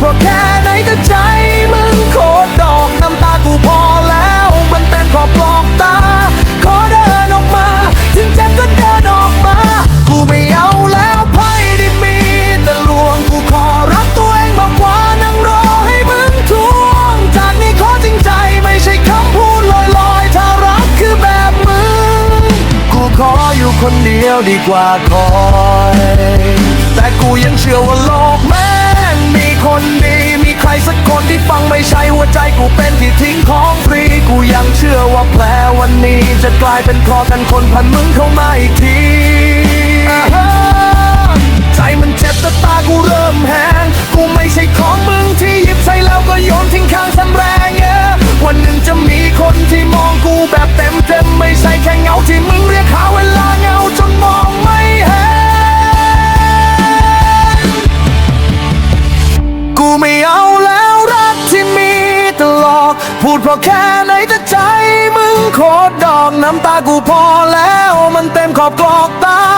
เพราะแค่ไหนแต่ใจมึงโคตรดอกน้ำตากูพอแล้ว มันเป็นขอบปลอกตา ขอเดินออกมา ถึงเจ็บก็เดินออกมา กูไม่เอาแล้วไพ่ที่มีแต่ลวงกูขอรักตัวเองมากกว่านั่งรอให้มึงทวง จากนี้ขอจริงใจไม่ใช่คำพูดลอยๆ ถ้ารักคือแบบมึง กูขออยู่คนเดียวดีกว่าคอย แต่กูยังเชื่อว่าโลก ไม่ใช่หัวใจกูเป็นที่ทิ้งของฟรี กูยังเชื่อว่าแผลวันนี้จะกลายเป็นคอกันคนพันมึงเข้ามาอีกที พูดเพราะแค่ไหนแต่ใจมึงโคตรดอกน้ำตากูพอแล้วมันเต็มขอบกรอกตา